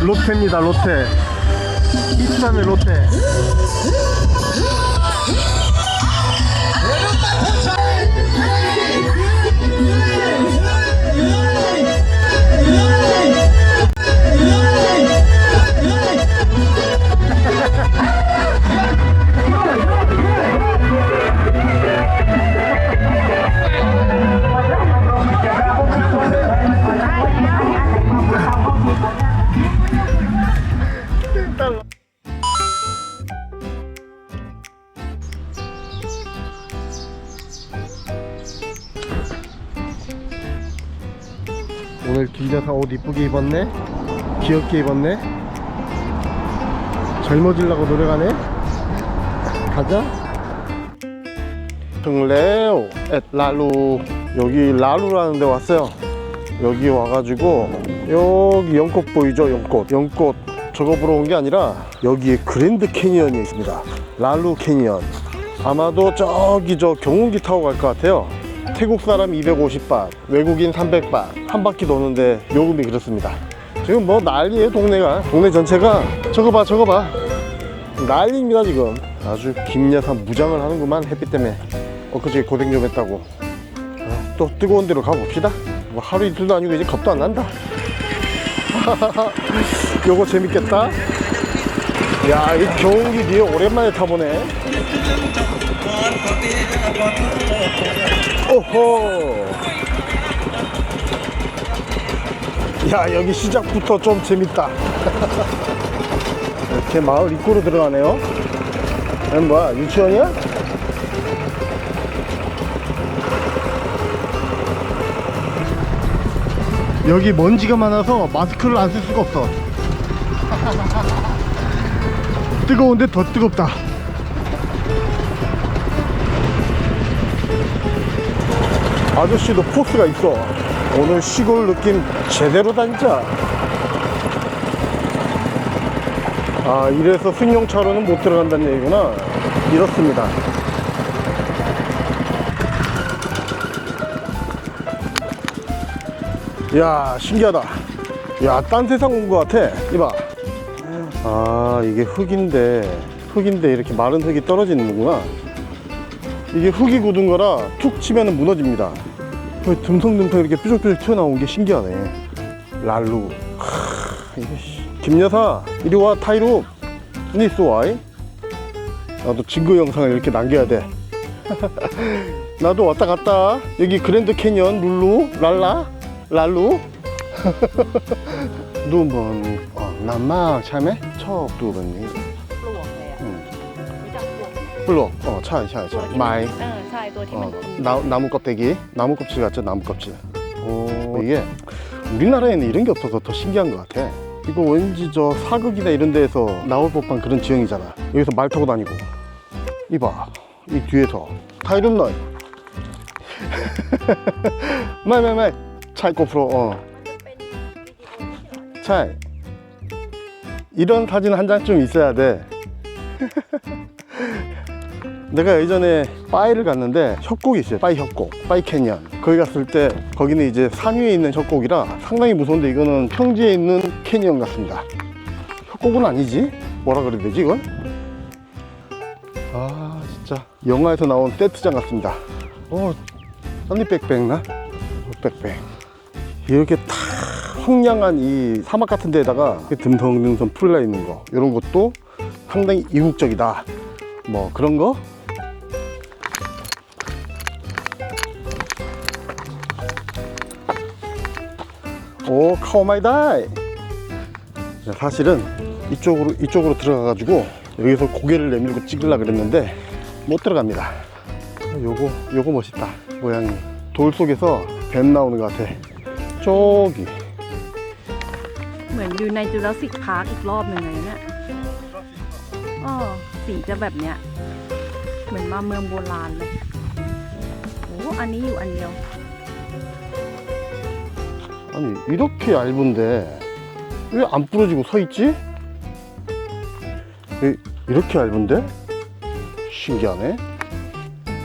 롯데입니다 롯데 이스라엘 롯데 오늘 김여사 옷 이쁘게 입었네. 귀엽게 입었네. 젊어지려고 노력하네. 가자. 등레오 앳 라루. 여기 라루라는 데 왔어요. 여기 와가지고 여기 연꽃 보이죠? 연꽃. 연꽃 저거 보러 온 게 아니라 여기에 그랜드 캐니언이 있습니다. 랄루 캐니언. 아마도 저기 저 경운기 타고 갈 것 같아요 태국 사람 250바 외국인 300바 한 바퀴 도는데 요금이 그렇습니다. 지금 뭐 난리에요 동네가. 동네 전체가. 저거 봐 저거 봐. 난리입니다 지금. 아주 김야산 무장을 하는구만 햇빛 때문에. 엊그제 고생 좀 했다고. 아, 또 뜨거운 데로 가봅시다. 뭐 하루 이틀도 아니고 이제 겁도 안 난다. 요거 재밌겠다. 야이 경운기 뒤에 오랜만에 타보네 오호. 야 여기 시작부터 좀 재밌다. 이렇게 마을 입구로 들어가네요. 여기 뭐야 유치원이야? 여기 먼지가 많아서 마스크를 안 쓸 수가 없어. 뜨거운데 더 뜨겁다 아저씨도 포스가 있어. 오늘 시골 느낌 제대로다 진짜 아 이래서 승용차로는 못 들어간다는 얘기구나. 이렇습니다. 야 신기하다. 야딴 세상 온 것 같아. 이봐. 아 이게 흙인데 흙인데 이렇게 마른 흙이 떨어지는구나 이게 흙이 굳은 거라 툭 치면 무너집니다. 듬성듬성 이렇게 뾰족뾰족 튀어나온 게 신기하네. 랄루. 김여사 이리 와 타이루. 니스 와이. 나도 증거 영상을 이렇게 남겨야 돼. 나도 왔다 갔다. 여기 그랜드 캐년 룰루 랄라 랄루. 누먼 어, 남막 참에 척 두번니 블록 어 차이 차이 ตัว 차이 ที่ 마이 เออใช่ตัวที่มัน 어, 나, 나무 껍데기 나무 껍질 같죠 나무 껍질 오 이게 우리나라에는 이런 게 없어서 더 신기한 것 같아 이거 왠지 저 사극이나 이런 데에서 나올 법한 그런 지형이잖아 여기서 말 타고 다니고 이봐 이 뒤에서 타이름 너이 말말말 차이 꼬프로 어 เป็นวิดีโอ 차이 이런 사진 한 장쯤 있어야 돼 내가 예전에 빠이를 갔는데 협곡이 있어요. 빠이 협곡 빠이 캐년 거기 갔을 때 거기는 이제 산 위에 있는 협곡이라 상당히 무서운데 이거는 평지에 있는 캐니언 같습니다. 협곡은 아니지? 뭐라 그래야 되지 이건? 아 진짜. 영화에서 나온 세트장 같습니다. 어 썬니 빽빽나 빽빽 이렇게 탁 황량한 이 사막 같은 데다가 이렇게 듬성듬성 풀려 있는 거. 이런 것도 상당히 이국적이다. 뭐 그런 거 오 카오마이다이 자, 사실은 이쪽으로 이쪽으로 들어가 가지고 여기서 고개를 내밀고 찍으려 그랬는데 못 들어갑니다 요거 요거 멋있다 모양이 돌 속에서 뱀 나오는 것 같아 저기 เหมือนอยู่ในจูราสสิกพาร์คอีกรอบหนึ่งเลยเนี่ยอ๋อสีจะแบบเนี้ย เหมือนมาเมืองโบราณเลยโอ้อันนี้อยู่อันเดียว 아니 이렇게 얇은데 왜 안 부러지고 서 있지? 이- 이렇게 얇은데? 신기하네.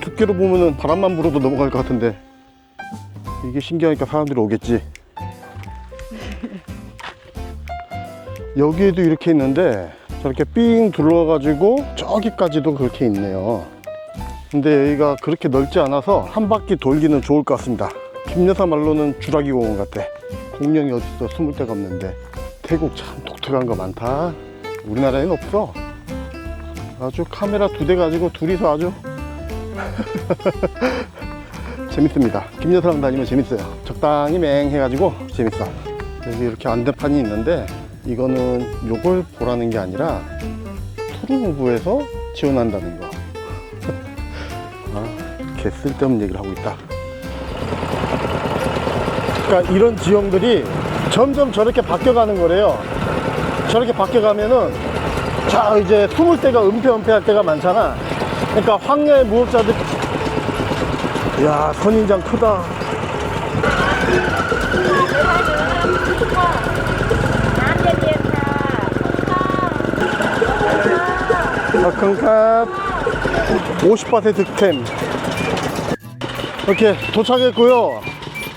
두께로 보면은 바람만 불어도 넘어갈 것 같은데 이게 신기하니까 사람들이 오겠지. 여기에도 이렇게 있는데 저렇게 삥 둘러가지고 저기까지도 그렇게 있네요. 근데 여기가 그렇게 넓지 않아서 한 바퀴 돌기는 좋을 것 같습니다. 김여사 말로는 주라기 공원 같대. 공룡이 어딨어 숨을 데가 없는데. 태국 참 독특한 거 많다. 우리나라에는 없어. 아주 카메라 두 대 가지고 둘이서 아주 재밌습니다. 김여사랑 다니면 재밌어요. 적당히 맹해가지고 재밌어. 여기 이렇게 안내판이 있는데 이거는 요걸 보라는 게 아니라 투르무브에서 지원한다는 거. 아, 개 쓸데없는 얘기를 하고 있다. 그러니까 이런 지형들이 점점 저렇게 바뀌어가는 거래요. 저렇게 바뀌어가면은 자 이제 숨을 때가 은폐은폐할 때가 많잖아. 그러니까 황야의 무법자들 야 선인장 크다. 아큰캅 50바트 득템 이렇게 도착했고요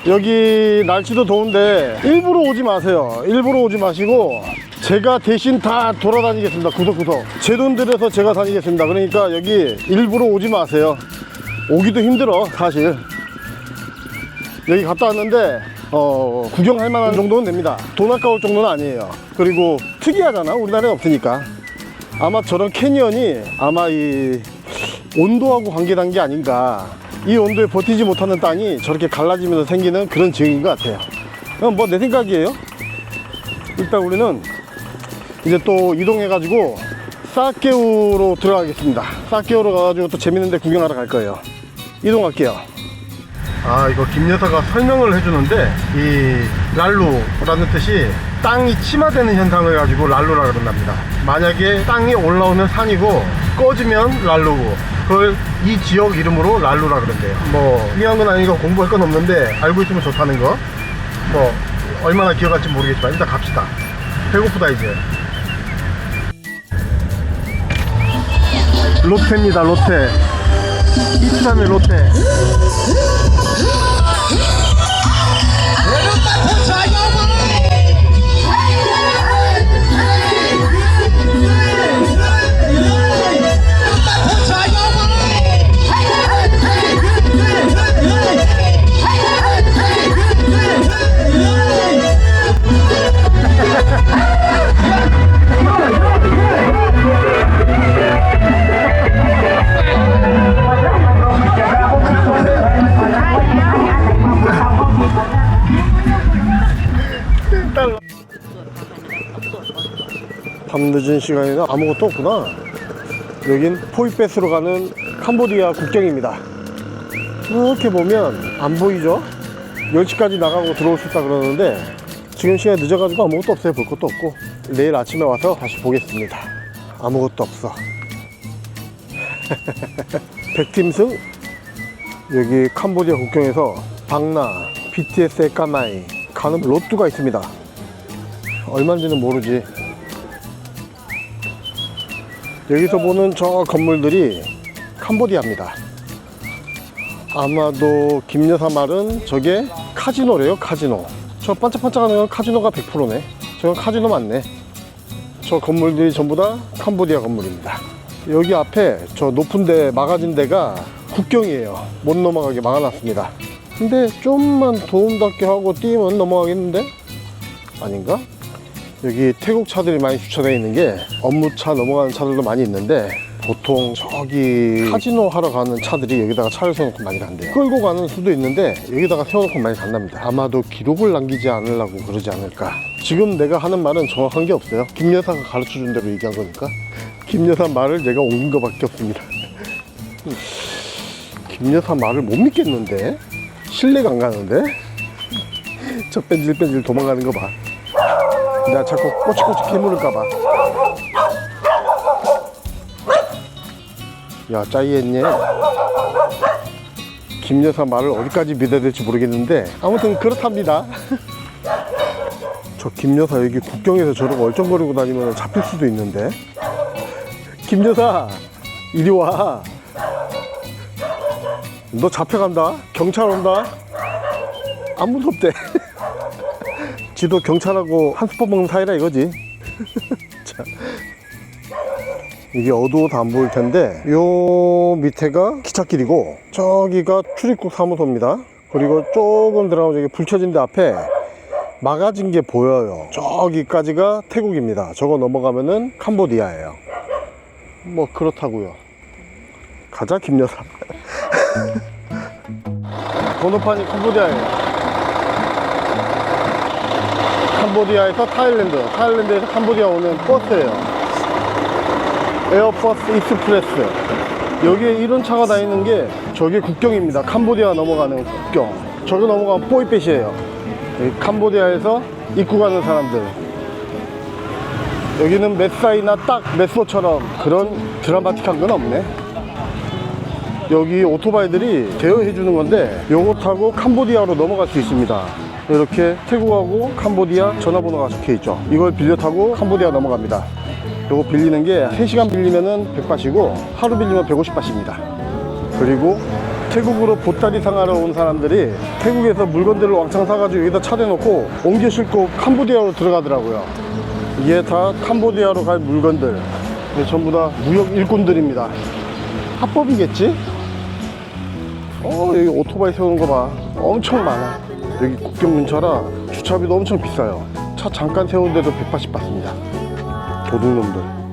여기 날씨도 더운데 일부러 오지 마세요. 일부러 오지 마시고 제가 대신 다 돌아다니겠습니다. 구석구석. 제 돈 들여서 제가 다니겠습니다. 그러니까 여기 일부러 오지 마세요. 오기도 힘들어 사실. 여기 갔다 왔는데 어, 구경할 만한 정도는 됩니다. 돈 아까울 정도는 아니에요. 그리고 특이하잖아. 우리나라에 없으니까. 아마 저런 캐니언이 아마 이 온도하고 관계된 게 아닌가 이 온도에 버티지 못하는 땅이 저렇게 갈라지면서 생기는 그런 지형인 것 같아요. 뭐내 생각이에요? 일단 우리는 이제 또 이동해 가지고 사케우로 들어가겠습니다. 사케우로 가가지고 또 재밌는 데 구경하러 갈 거예요. 이동할게요. 아 이거 김 여사가 설명을 해주는데 이 랄루라는 뜻이 땅이 침하되는 현상을 가지고 랄루라 그런답니다. 만약에 땅이 올라오면 산이고 꺼지면 랄루고 그걸 이 지역 이름으로 랄루라 그런대요. 뭐 중요한 건 아니고 공부할 건 없는데 알고 있으면 좋다는 거. 뭐 얼마나 기억할지 모르겠지만 일단 갑시다. 배고프다 이제. 롯데입니다 롯데 이참의 롯데 밤 늦은 시간에는 아무것도 없구나. 여긴 포이베스로 가는 캄보디아 국경입니다. 이렇게 보면 안 보이죠? 10시까지 나가고 들어올 수 있다 그러는데 지금 시간이 늦어가지고 아무것도 없어요. 볼 것도 없고 내일 아침에 와서 다시 보겠습니다. 아무것도 없어. 백팀승 여기 캄보디아 국경에서 박나, BTS의 까마이 가는 로뚜가 있습니다. 얼마인지는 모르지. 여기서 보는 저 건물들이 캄보디아입니다. 아마도 김여사 말은 저게 카지노래요, 카지노. 저 반짝반짝하는 건 카지노가 100%네. 저건 카지노 맞네. 저 건물들이 전부 다 캄보디아 건물입니다. 여기 앞에 저 높은 데 막아진 데가 국경이에요. 못 넘어가게 막아놨습니다. 근데 좀만 도움닫게 하고 뛰면 넘어가겠는데? 아닌가? 여기 태국 차들이 많이 주차되어 있는 게 업무차 넘어가는 차들도 많이 있는데 보통 저기 카지노 하러 가는 차들이 여기다가 차를 세워놓고 많이 간대요. 끌고 가는 수도 있는데 여기다가 세워놓고 많이 간답니다. 아마도 기록을 남기지 않으려고 그러지 않을까. 지금 내가 하는 말은 정확한 게 없어요. 김 여사가 가르쳐준 대로 얘기한 거니까. 김 여사 말을 내가 옮긴 거밖에 없습니다. 김 여사 말을 못 믿겠는데? 신뢰가 안 가는데? 저 뺀질뺀질 도망가는 거봐 내가 자꾸 꼬치꼬치 캐물을까봐. 야, 짜이했네. 김 여사 말을 어디까지 믿어야 될지 모르겠는데, 아무튼 그렇답니다. 저 김 여사 여기 국경에서 저러고 얼쩡거리고 다니면 잡힐 수도 있는데. 김 여사, 이리 와. 너 잡혀간다. 경찰 온다. 안 무섭대. 지도 경찰하고 한 수퍼 먹는 사이라 이거지. 자. 이게 어두워서 안 보일 텐데 요 밑에가 기찻길이고 저기가 출입국 사무소입니다. 그리고 조금 들어가면 저기 불 켜진 데 앞에 막아진 게 보여요. 저기까지가 태국입니다. 저거 넘어가면은 캄보디아예요. 뭐 그렇다고요. 가자 김여사. 번호판이 캄보디아예요 캄보디아에서 타일랜드 타일랜드에서 캄보디아 오는 버스예요. 에어버스 익스프레스. 여기에 이런 차가 다니는 게 저게 국경입니다. 캄보디아 넘어가는 국경. 저거 넘어가면 포이펫이에요. 여기 캄보디아에서 입국하는 사람들. 여기는 메사이나 딱 메소처럼 그런 드라마틱한 건 없네. 여기 오토바이들이 대여해 주는 건데 요거 타고 캄보디아로 넘어갈 수 있습니다 이렇게 태국하고 캄보디아 전화번호가 적혀 있죠. 이걸 빌려 타고 캄보디아 넘어갑니다. 요거 빌리는 게 3시간 빌리면은 100바시고 하루 빌리면 150바시입니다. 그리고 태국으로 보따리 상하러 온 사람들이 태국에서 물건들을 왕창 사가지고 여기다 차 대놓고 옮겨 싣고 캄보디아로 들어가더라고요. 이게 다 캄보디아로 갈 물건들. 전부 다 무역 일꾼들입니다. 합법이겠지? 어 여기 오토바이 세우는 거 봐. 엄청 많아 여기 국경 근처라 주차비도 엄청 비싸요. 차 잠깐 세우는데도 180 받습니다. 도둑놈들